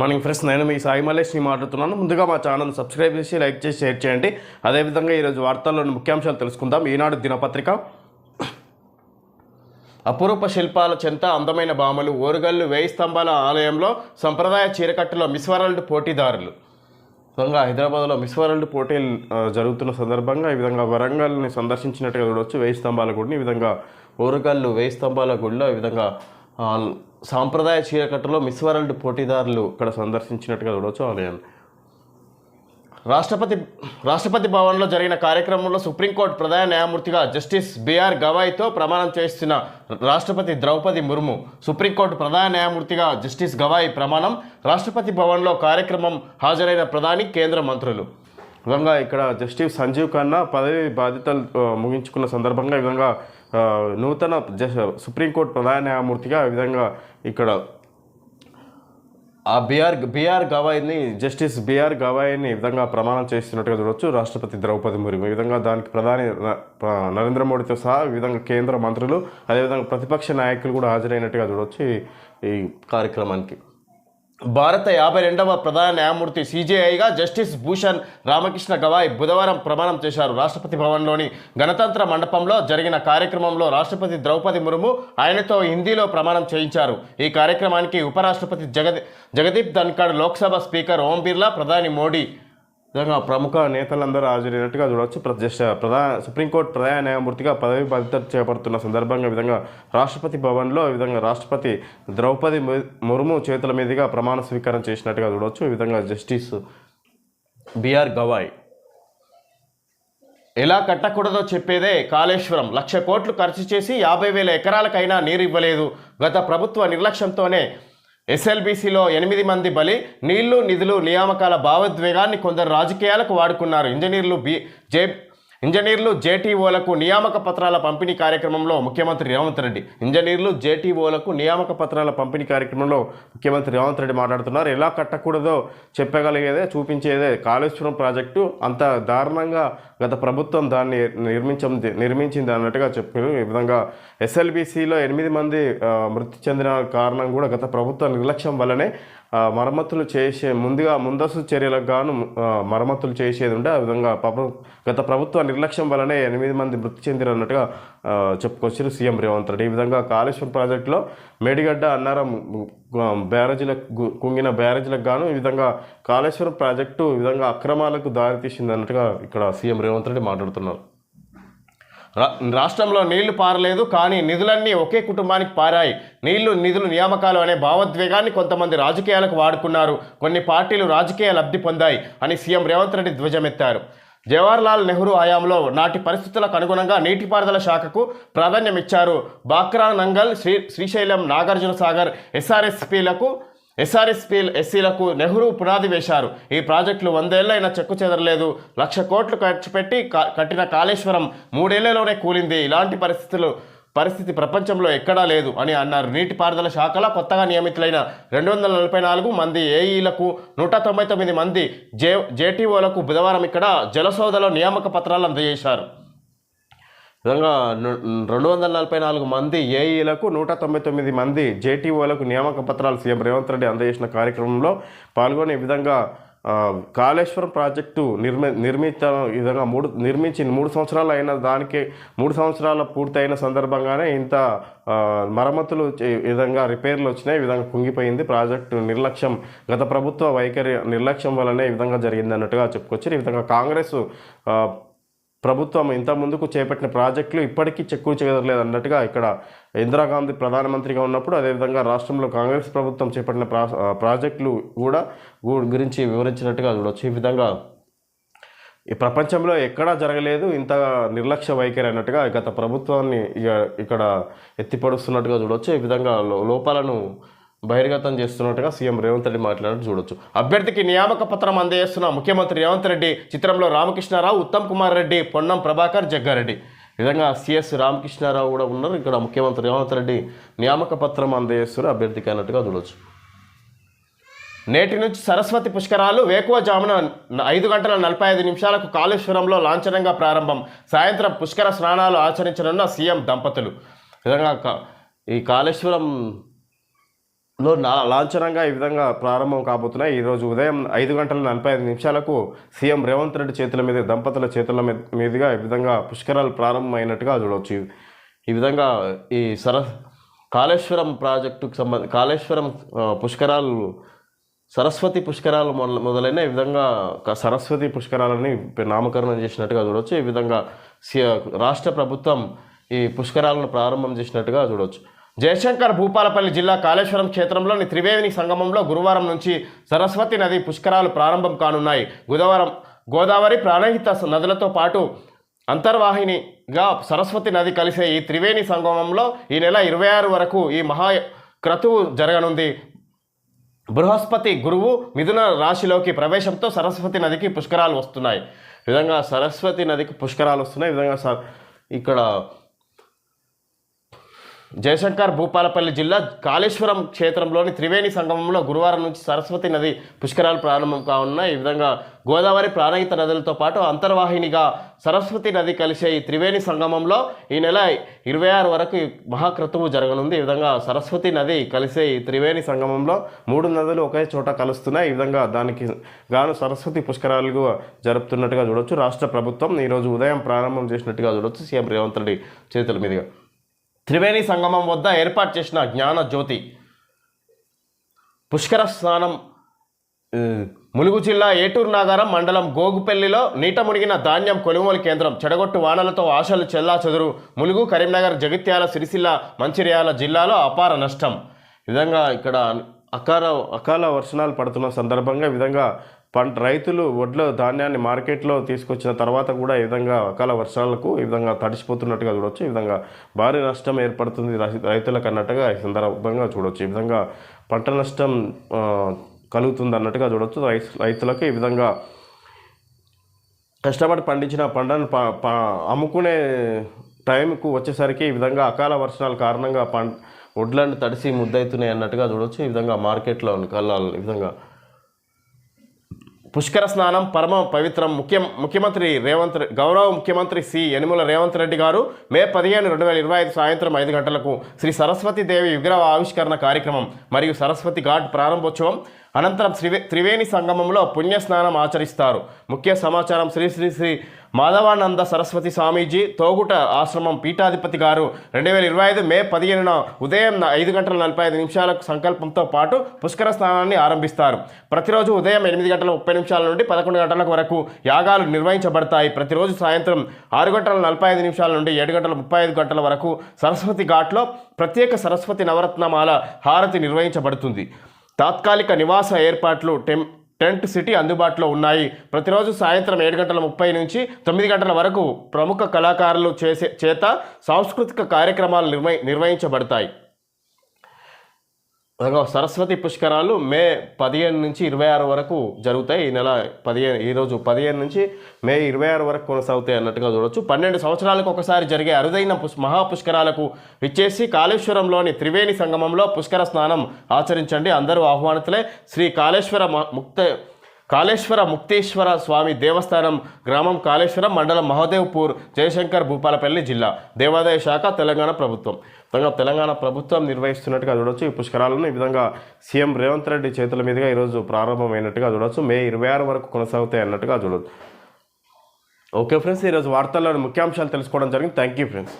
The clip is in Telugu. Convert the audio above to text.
మార్నింగ్ ఫ్రెండ్స్ నేను మీ సాయి మల్లేష్ని మాట్లాడుతున్నాను. ముందుగా మా ఛానల్ సబ్స్క్రైబ్ చేసి లైక్ చేసి షేర్ చేయండి. అదేవిధంగా ఈరోజు వార్తల్లోని ముఖ్యాంశాలు తెలుసుకుందాం. ఈనాడు దినపత్రిక. అపురూప శిల్పాల చెంత అందమైన భామలు ఓరుగల్లు వేయి స్తంభాల ఆలయంలో సంప్రదాయ చీరకట్టులో మిస్ వరల్డ్ పోటీదారులు. విధంగా హైదరాబాద్లో మిస్ వరల్డ్ పోటీలు జరుగుతున్న సందర్భంగా ఈ విధంగా వరంగల్ని సందర్శించినట్టుగా చూడవచ్చు వేయి స్తంభాల గుడిని ఈ విధంగా ఓరుగల్లు వేయి స్తంభాల గుడిలో ఈ విధంగా సాంప్రదాయ చీరకట్టులో మిస్ వరల్డ్ పోటీదారులు ఇక్కడ సందర్శించినట్టుగా చూడవచ్చు ఆలయాన్ని రాష్ట్రపతి రాష్ట్రపతి భవన్లో జరిగిన కార్యక్రమంలో సుప్రీంకోర్టు ప్రధాన న్యాయమూర్తిగా జస్టిస్ బిఆర్ గవాయ్తో ప్రమాణం చేస్తున్న రాష్ట్రపతి ద్రౌపది ముర్ము సుప్రీంకోర్టు ప్రధాన న్యాయమూర్తిగా జస్టిస్ గవాయ్ ప్రమాణం రాష్ట్రపతి భవన్లో కార్యక్రమం హాజరైన ప్రధాని కేంద్ర మంత్రులు. ఈ విధంగా ఇక్కడ జస్టిస్ సంజీవ్ ఖన్నా పదవి బాధ్యతలు ముగించుకున్న సందర్భంగా ఈ విధంగా నూతన జస్ సుప్రీంకోర్టు ప్రధాన న్యాయమూర్తిగా ఈ విధంగా ఇక్కడ ఆ బీఆర్ బీఆర్ గవాయిని జస్టిస్ బీఆర్ గవాయిని ఈ విధంగా ప్రమాణం చేస్తున్నట్టుగా చూడవచ్చు రాష్ట్రపతి ద్రౌపది ముర్ము ఈ విధంగా దానికి ప్రధాని నరేంద్ర మోడీతో సహా ఈ విధంగా కేంద్ర మంత్రులు అదేవిధంగా ప్రతిపక్ష నాయకులు కూడా హాజరైనట్టుగా చూడవచ్చు ఈ కార్యక్రమానికి. భారత యాభై రెండవ ప్రధాన న్యాయమూర్తి సీజేఐగా జస్టిస్ భూషణ్ రామకృష్ణ గవాయ్ బుధవారం ప్రమాణం చేశారు. రాష్ట్రపతి భవన్లోని గణతంత్ర మండపంలో జరిగిన కార్యక్రమంలో రాష్ట్రపతి ద్రౌపది ముర్ము ఆయనతో హిందీలో ప్రమాణం చేయించారు. ఈ కార్యక్రమానికి ఉపరాష్ట్రపతి జగదీ జగదీప్ ధన్కడ్ లోక్సభ స్పీకర్ ఓం బిర్లా ప్రధాని మోడీ విధంగా ప్రముఖ నేతలందరూ హాజరైనట్టుగా చూడవచ్చు. ప్ర- ప్రధాన సుప్రీంకోర్టు ప్రధాన న్యాయమూర్తిగా పదవి బాధ్యత చేపడుతున్న సందర్భంగా విధంగా రాష్ట్రపతి భవన్లో ఈ విధంగా రాష్ట్రపతి ద్రౌపది ముర్ము చేతుల మీదుగా ప్రమాణ స్వీకారం చేసినట్టుగా చూడవచ్చు. ఈ విధంగా జస్టిస్ బిఆర్ గవాయ్. ఎలా కట్టకూడదో చెప్పేదే కాళేశ్వరం. లక్ష కోట్లు ఖర్చు చేసి యాభై వేల ఎకరాలకైనా నీరు ఇవ్వలేదు. గత ప్రభుత్వ నిర్లక్ష్యంతోనే ఎస్ఎల్బీసీలో ఎనిమిది మంది బలి నీళ్ళు నిధులు నియామకాల భావోద్వేగాన్ని కొందరు రాజకీయాలకు వాడుకున్నారు. ఇంజనీర్లు బి జే ఇంజనీర్లు జేటీఓలకు నియామక పత్రాల పంపిణీ కార్యక్రమంలో ముఖ్యమంత్రి రేవంత్ రెడ్డి. ఇంజనీర్లు జేటీఓలకు నియామక పత్రాల పంపిణీ కార్యక్రమంలో ముఖ్యమంత్రి రేవంత్ రెడ్డి మాట్లాడుతున్నారు. ఎలా కట్టకూడదో చెప్పగలిగేదే చూపించేదే కాళేశ్వరం ప్రాజెక్టు. అంత దారుణంగా గత ప్రభుత్వం దాన్ని నిర్మించం నిర్మించింది అన్నట్టుగా చెప్పారు ఈ విధంగా ఎస్ఎల్బీసీలో ఎనిమిది మంది మృతి చెందిన కారణం కూడా గత ప్రభుత్వ నిర్లక్ష్యం వల్లనే మరమ్మతులు చేసే ముందుగా ముందస్తు చర్యలకు గాను మరమ్మతులు చేసేది ఉంటే ఆ విధంగా ప్రభు గత ప్రభుత్వ నిర్లక్ష్యం వల్లనే ఎనిమిది మంది మృతి చెందినట్టుగా అన్నట్టుగా చెప్పుకొచ్చారు సీఎం రేవంత్ రెడ్డి. ఈ విధంగా కాళేశ్వరం ప్రాజెక్టులో మేడిగడ్డ అన్నారం బ్యారేజీలకు కుంగిన బ్యారేజీలకు గాను ఈ విధంగా కాళేశ్వరం ప్రాజెక్టు ఈ విధంగా అక్రమాలకు దారితీసింది అన్నట్టుగా ఇక్కడ సీఎం రేవంత్ రెడ్డి మాట్లాడుతున్నారు. రాష్ట్రంలో నీళ్ళు పారలేదు కానీ నిధులన్నీ ఒకే కుటుంబానికి పారాయి. నీళ్ళు నిధులు నియామకాలు అనే భావోద్వేగాన్ని కొంతమంది రాజకీయాలకు వాడుకున్నారు. కొన్ని పార్టీలు రాజకీయ లబ్ధి పొందాయి అని సీఎం రేవంత్ రెడ్డి ధ్వజమెత్తారు. జవహర్లాల్ నెహ్రూ హయాంలో నాటి పరిస్థితులకు అనుగుణంగా నీటిపారుదల శాఖకు ప్రాధాన్యమిచ్చారు. బాక్రా నంగల్ శ్రీ శ్రీశైలం నాగార్జున సాగర్ ఎస్ఆర్ఎస్పీలకు ఎస్ఆర్ఎస్పీ ఎస్సీలకు నెహ్రూ పునాది వేశారు. ఈ ప్రాజెక్టులు వందేళ్ళైనా చెక్కు చెదరలేదు. లక్ష కోట్లు ఖర్చు పెట్టి క- కట్టిన కాళేశ్వరం మూడేళ్ళలోనే కూలింది. ఇలాంటి పరిస్థితులు పరిస్థితి ప్రపంచంలో ఎక్కడా లేదు అని అన్నారు. నీటిపారుదల శాఖలో కొత్తగా నియమితులైన రెండు వందల నలభై నాలుగు మంది ఏఈలకు నూట తొంభై తొమ్మిది మంది జే జేటీఓలకు బుధవారం ఇక్కడ జలసోదలో నియామక పత్రాలు అందజేశారు. విధంగా రెండు వందల నలభై నాలుగు మంది ఏఈలకు నూట తొంభై తొమ్మిది మంది జేటీఓలకు నియామక పత్రాలు సీఎం రేవంత్ రెడ్డి అందజేసిన కార్యక్రమంలో పాల్గొని ఈ విధంగా కాళేశ్వరం ప్రాజెక్టు నిర్మి నిర్మిత విధంగా మూడు నిర్మించి మూడు సంవత్సరాలు అయిన దానికి మూడు సంవత్సరాల పూర్తయిన సందర్భంగానే ఇంత మరమ్మతులు విధంగా రిపేర్లు వచ్చినాయి ఈ విధంగా కుంగిపోయింది. ప్రాజెక్టు నిర్లక్ష్యం గత ప్రభుత్వ వైఖరి నిర్లక్ష్యం వల్లనే ఈ విధంగా జరిగింది అన్నట్టుగా చెప్పుకొచ్చారు. ఈ విధంగా కాంగ్రెస్ ప్రభుత్వం ఇంత ముందుకు చేపట్టిన ప్రాజెక్టులు ఇప్పటికీ చెక్కు చెదరలేదు అన్నట్టుగా ఇక్కడ ఇందిరాగాంధీ ప్రధానమంత్రిగా ఉన్నప్పుడు అదేవిధంగా రాష్ట్రంలో కాంగ్రెస్ ప్రభుత్వం చేపట్టిన ప్రా ప్రాజెక్టులు కూడా గురించి వివరించినట్టుగా చూడవచ్చు ఈ విధంగా ఈ ప్రపంచంలో ఎక్కడా జరగలేదు ఇంత నిర్లక్ష్య వైఖరి అన్నట్టుగా గత ప్రభుత్వాన్ని ఇక ఇక్కడ ఎత్తిపడుస్తున్నట్టుగా చూడవచ్చు ఈ విధంగా లో- లోపాలను బహిర్గతం చేస్తున్నట్టుగా సీఎం రేవంత్ రెడ్డి మాట్లాడినట్టు చూడొచ్చు. అభ్యర్థికి నియామక పత్రం అందజేస్తున్న ముఖ్యమంత్రి రేవంత్ రెడ్డి చిత్రంలో రామకృష్ణారావు ఉత్తమ్ కుమార్ రెడ్డి పొన్నం ప్రభాకర్ జగ్గారెడ్డి. విధంగా సిఎస్ రామకృష్ణారావు కూడా ఉన్నారు. ఇక్కడ ముఖ్యమంత్రి రేవంత్ రెడ్డి నియామక పత్రం అందజేస్తున్నారు. అభ్యర్థికి అన్నట్టుగా చూడొచ్చు. నేటి నుంచి సరస్వతి పుష్కరాలు వేకువజామున ఐదు గంటల నలభై ఐదు నిమిషాలకు కాళేశ్వరంలో లాంఛనంగా ప్రారంభం. సాయంత్రం పుష్కర స్నానాలు ఆచరించనున్న సీఎం దంపతులు. విధంగా కా- ఈ కాళేశ్వరం లో లాంఛనంగా ఈ విధంగా ప్రారంభం కాబోతున్నాయి. ఈరోజు ఉదయం ఐదు గంటల నలభై ఐదు నిమిషాలకు సీఎం రేవంత్ రెడ్డి చేతుల మీద దంపతుల చేతుల మీద మీదుగా ఈ విధంగా పుష్కరాలు ప్రారంభమైనట్టుగా చూడవచ్చు. ఈ విధంగా ఈ సర కాళేశ్వరం ప్రాజెక్టుకు సంబంధ కాళేశ్వరం పుష్కరాలు సరస్వతి పుష్కరాలు మొదల మొదలైన ఈ విధంగా సరస్వతి పుష్కరాలని నామకరణం చేసినట్టుగా చూడవచ్చు. ఈ విధంగా సి- రాష్ట్ర ప్రభుత్వం ఈ పుష్కరాలను ప్రారంభం చేసినట్టుగా చూడవచ్చు. జయశంకర్ భూపాలపల్లి జిల్లా కాళేశ్వరం క్షేత్రంలోని త్రివేణి సంగమంలో గురువారం నుంచి సరస్వతి నది పుష్కరాలు ప్రారంభం కానున్నాయి. బుధవారం గోదావరి ప్రాణహిత నదులతో పాటు అంతర్వాహినిగా సరస్వతి నది కలిసే ఈ త్రివేణి సంగమంలో ఈ నెల ఇరవై ఆరు వరకు ఈ మహా క్రతువు జరగనుంది. బృహస్పతి గురువు మిథున రాశిలోకి ప్రవేశంతో సరస్వతి నదికి పుష్కరాలు వస్తున్నాయి. విధంగా సరస్వతి నదికి పుష్కరాలు వస్తున్నాయి. విధంగా స- ఇక్కడ జయశంకర్ భూపాలపల్లి జిల్లా కాళేశ్వరం క్షేత్రంలోని త్రివేణి సంగమంలో గురువారం నుంచి సరస్వతి నది పుష్కరాలు ప్రారంభం కావున్న ఈ విధంగా గోదావరి ప్రాణహిత నదులతో పాటు అంతర్వాహినిగా సరస్వతి నది కలిసే ఈ త్రివేణి సంగమంలో ఈ నెల ఇరవై ఆరు వరకు మహాక్రతువు జరగనుంది. ఈ విధంగా సరస్వతి నది కలిసే ఈ త్రివేణి సంగమంలో మూడు నదులు ఒకే చోట కలుస్తున్నాయి. ఈ విధంగా దానికి గాను సరస్వతి పుష్కరాలు జరుపుతున్నట్టుగా చూడొచ్చు. రాష్ట్ర ప్రభుత్వం ఈరోజు ఉదయం ప్రారంభం చేసినట్టుగా చూడొచ్చు. సీఎం రేవంత్ రెడ్డి చేతుల మీదుగా. త్రివేణి సంగమం వద్ద ఏర్పాటు చేసిన జ్ఞాన జ్యోతి పుష్కర స్నానం ములుగు జిల్లా ఏటూరు నాగారం మండలం గోగుపల్లిలో నీట మునిగిన ధాన్యం కొనుగోలు కేంద్రం చెడగొట్టు వానలతో ఆశలు చెల్లా చెదురు. ములుగు కరీంనగర్ జగిత్యాల సిరిసిల్ల మంచిర్యాల జిల్లాలో అపార నష్టం. విధంగా ఇక్కడ అకాల అకాల వర్షాలు పడుతున్న సందర్భంగా విధంగా పంట రైతులు వడ్ల ధాన్యాన్ని మార్కెట్లో తీసుకొచ్చిన తర్వాత కూడా ఈ విధంగా అకాల వర్షాలకు ఈ విధంగా తడిసిపోతున్నట్టుగా చూడొచ్చు. ఈ విధంగా భారీ నష్టం ఏర్పడుతుంది. రైతులకు అన్నట్టుగా ఈ సందర్భంగా చూడొచ్చు. ఈ విధంగా పంట నష్టం కలుగుతుంది అన్నట్టుగా చూడొచ్చు. రైతులకు ఈ విధంగా కష్టపడి పండించిన పంటను అమ్ముకునే టైంకు వచ్చేసరికి ఈ విధంగా అకాల వర్షాల కారణంగా పం వడ్లను తడిసి ముద్దవుతున్నాయి అన్నట్టుగా చూడొచ్చు. ఈ విధంగా మార్కెట్లో కల్లాలు ఈ విధంగా పుష్కర స్నానం పరమ పవిత్రం ముఖ్య ముఖ్యమంత్రి రేవంత్ గౌరవ ముఖ్యమంత్రి సి యనుమల రేవంత్ రెడ్డి గారు మే పదిహేను రెండు వేల ఇరవై ఐదు సాయంత్రం ఐదు గంటలకు శ్రీ సరస్వతి దేవి విగ్రహ ఆవిష్కరణ కార్యక్రమం మరియు సరస్వతి ఘాట్ ప్రారంభోత్సవం అనంతరం త్రివే త్రివేణి సంగమంలో పుణ్యస్నానం ఆచరిస్తారు. ముఖ్య సమాచారం శ్రీ శ్రీ శ్రీ మాధవానంద సరస్వతి స్వామీజీ తోగుట ఆశ్రమం పీఠాధిపతి గారు రెండు వేల ఇరవై ఐదు మే పదిహేనున ఉదయం ఐదు గంటల నలభై ఐదు నిమిషాలకు సంకల్పంతో పాటు పుష్కర స్నానాన్ని ఆరంభిస్తారు. ప్రతిరోజు ఉదయం ఎనిమిది గంటల ముప్పై నిమిషాల నుండి పదకొండు గంటల వరకు యాగాలు నిర్వహించబడతాయి. ప్రతిరోజు సాయంత్రం ఆరు గంటల నలభై ఐదు నిమిషాల నుండి ఏడు గంటల ముప్పై ఐదు గంటల వరకు సరస్వతి ఘాట్లో ప్రత్యేక సరస్వతి నవరత్నమాల హారతి నిర్వహించబడుతుంది. తాత్కాలిక నివాస ఏర్పాట్లు టెం టెంట్ సిటీ అందుబాటులో ఉన్నాయి. ప్రతిరోజు సాయంత్రం ఏడు గంటల ముప్పై నుంచి తొమ్మిది గంటల వరకు ప్రముఖ కళాకారులు చేసే చేత సాంస్కృతిక కార్యక్రమాలు నిర్వహి నిర్వహించబడతాయి. సరస్వతి పుష్కరాలు మే పదిహేను నుంచి ఇరవై ఆరు వరకు జరుగుతాయి. ఈ నెల పదిహేను ఈరోజు పదిహేను నుంచి మే ఇరవై ఆరు వరకు కొనసాగుతాయి అన్నట్టుగా చూడొచ్చు. పన్నెండు సంవత్సరాలకు ఒకసారి జరిగే అరుదైన పుష్ మహాపుష్కరాలకు విచ్చేసి కాళేశ్వరంలోని త్రివేణి సంగమంలో పుష్కర స్నానం ఆచరించండి. అందరూ ఆహ్వానితులే. శ్రీ కాళేశ్వర ముక్త కాళేశ్వర ముక్తేశ్వర స్వామి దేవస్థానం గ్రామం కాళేశ్వరం మండలం మహదేవ్పూర్ జయశంకర్ భూపాలపల్లి జిల్లా దేవాదాయ శాఖ తెలంగాణ ప్రభుత్వం. విధంగా తెలంగాణ ప్రభుత్వం నిర్వహిస్తున్నట్టుగా చూడొచ్చు. ఈ పుష్కరాలను ఈ విధంగా సీఎం రేవంత్ రెడ్డి చేతుల మీదుగా ఈరోజు ప్రారంభమైనట్టుగా చూడొచ్చు. మే ఇరవై ఆరు వరకు కొనసాగుతాయి అన్నట్టుగా చూడొచ్చు. ఓకే ఫ్రెండ్స్ ఈరోజు వార్తల్లోని ముఖ్యాంశాలు తెలుసుకోవడం జరిగింది. Thank you friends.